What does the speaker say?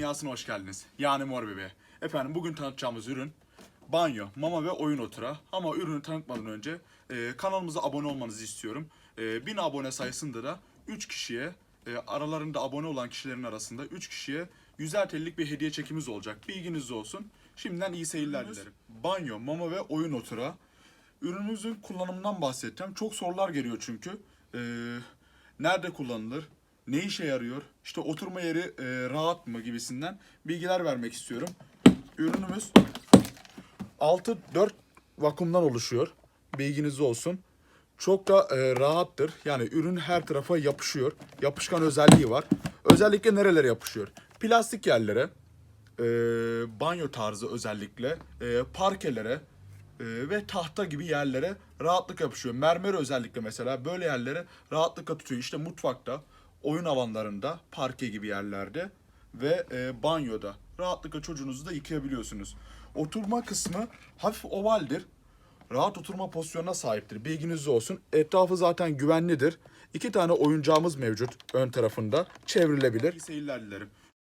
dünyasına hoş geldiniz. Yani Mor Bebe. Efendim bugün tanıtacağımız ürün banyo, mama ve oyun otura. Ama ürünü tanıtmadan önce e, kanalımıza abone olmanızı istiyorum. E, 1000 abone sayısında da 3 kişiye, e, aralarında abone olan kişilerin arasında 3 kişiye 100'er TL'lik bir hediye çekimiz olacak. Bilginiz olsun. Şimdiden iyi seyirler dilerim. Banyo, mama ve oyun otura. Ürünümüzün kullanımından bahsedeceğim. Çok sorular geliyor çünkü. Ee, nerede kullanılır? Ne işe yarıyor? İşte oturma yeri e, rahat mı gibisinden bilgiler vermek istiyorum. Ürünümüz 6 4 vakumdan oluşuyor. Bilginiz olsun. Çok da e, rahattır. Yani ürün her tarafa yapışıyor. Yapışkan özelliği var. Özellikle nerelere yapışıyor? Plastik yerlere, e, banyo tarzı özellikle, e, parkelere e, ve tahta gibi yerlere rahatlık yapışıyor. Mermer özellikle mesela böyle yerlere rahatlıkla tutuyor. İşte mutfakta, oyun alanlarında, parke gibi yerlerde ve e, banyoda rahatlıkla çocuğunuzu da yıkayabiliyorsunuz. Oturma kısmı hafif ovaldir. Rahat oturma pozisyonuna sahiptir. Bilginiz olsun. Etrafı zaten güvenlidir. İki tane oyuncağımız mevcut ön tarafında. Çevrilebilir. Seyirler dilerim.